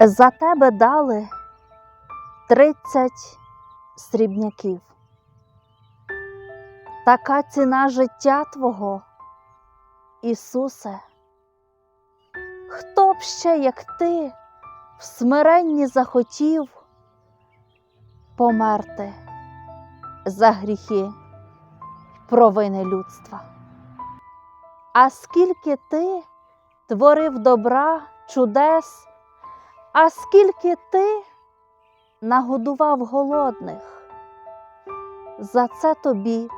За тебе дали тридцять срібняків. Така ціна життя Твого, Ісусе. Хто б ще, як ти, в смиренні захотів померти за гріхи провини людства? А скільки ти творив добра, чудес, а скільки ти нагодував голодних, за це тобі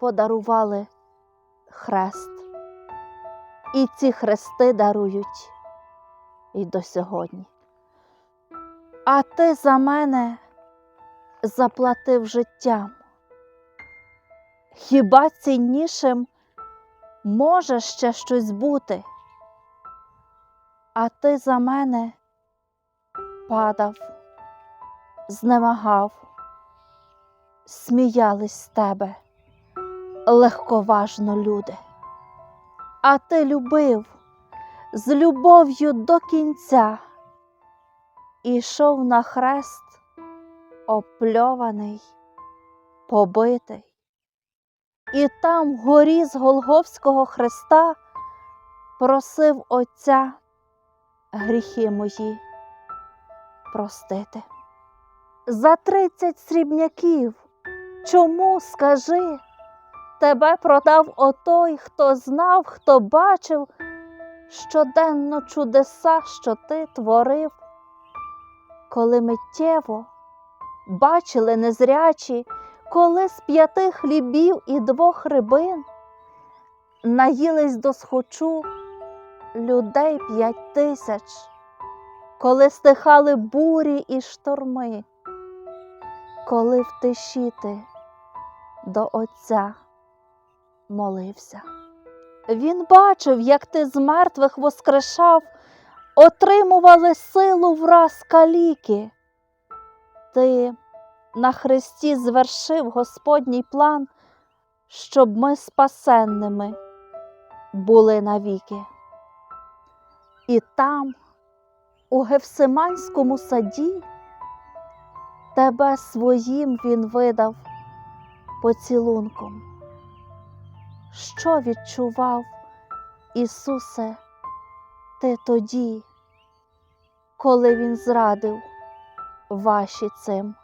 подарували хрест. І ці хрести дарують і до сьогодні. А ти за мене заплатив життям. Хіба ціннішим може ще щось бути? А ти за мене падав, знемагав, сміялись з тебе легковажно люди. А ти любив з любов'ю до кінця і йшов на хрест, опльований, побитий. І там, вгорі з Голговського хреста, просив Отця гріхи мої простити. За тридцять срібняків, чому скажи, тебе продав отой, хто знав, хто бачив щоденно чудеса, що ти творив, коли миттєво бачили незрячі, коли з п'яти хлібів і двох рибин наїлись до схочу людей п'ять тисяч, коли стихали бурі і шторми, коли в тиші ти до Отця молився. Він бачив, як ти з мертвих воскрешав, отримували силу враз каліки. Ти на хресті звершив Господній план, щоб ми спасенними були навіки. І там, у Гевсиманському саді, тебе своїм він видав поцілунком. Що відчував, Ісусе, ти тоді, коли Він зрадив ваші цим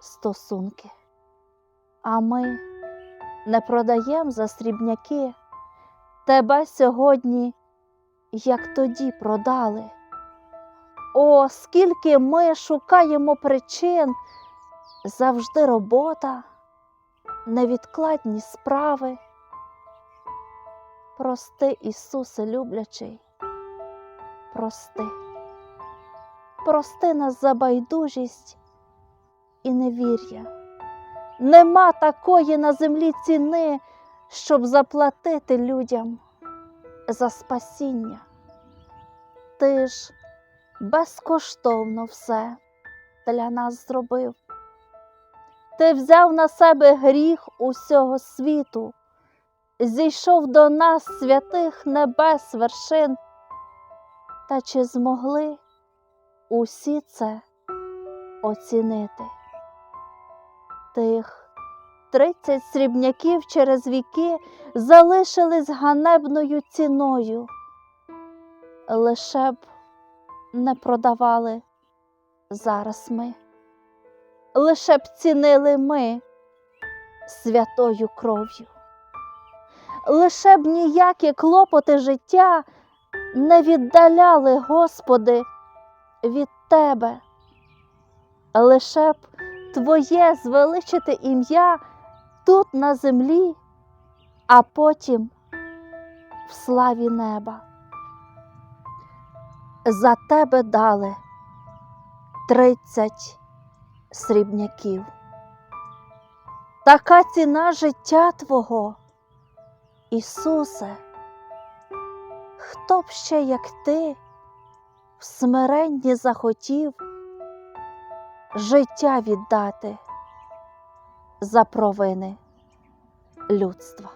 стосунки? А ми не продаєм за срібняки тебе сьогодні, як тоді продали. О, скільки ми шукаємо причин, завжди робота, невідкладні справи. Прости, Ісусе, люблячий, прости, прости нас за байдужість і невір'я. Нема такої на землі ціни, щоб заплатити людям за спасіння. Ти ж безкоштовно все для нас зробив. Ти взяв на себе гріх усього світу зійшов до нас святих небес вершин, та чи змогли усі це оцінити? Тих тридцять срібняків через віки залишились ганебною ціною, лише б не продавали зараз ми, лише б цінили ми святою кров'ю. Лише б ніякі клопоти життя не віддаляли, Господи, від Тебе, лише б Твоє звеличити ім'я тут на землі, а потім в славі неба. За тебе дали тридцять срібняків. Така ціна життя Твого. Ісусе, хто б ще, як ти, в смиренні захотів життя віддати за провини людства?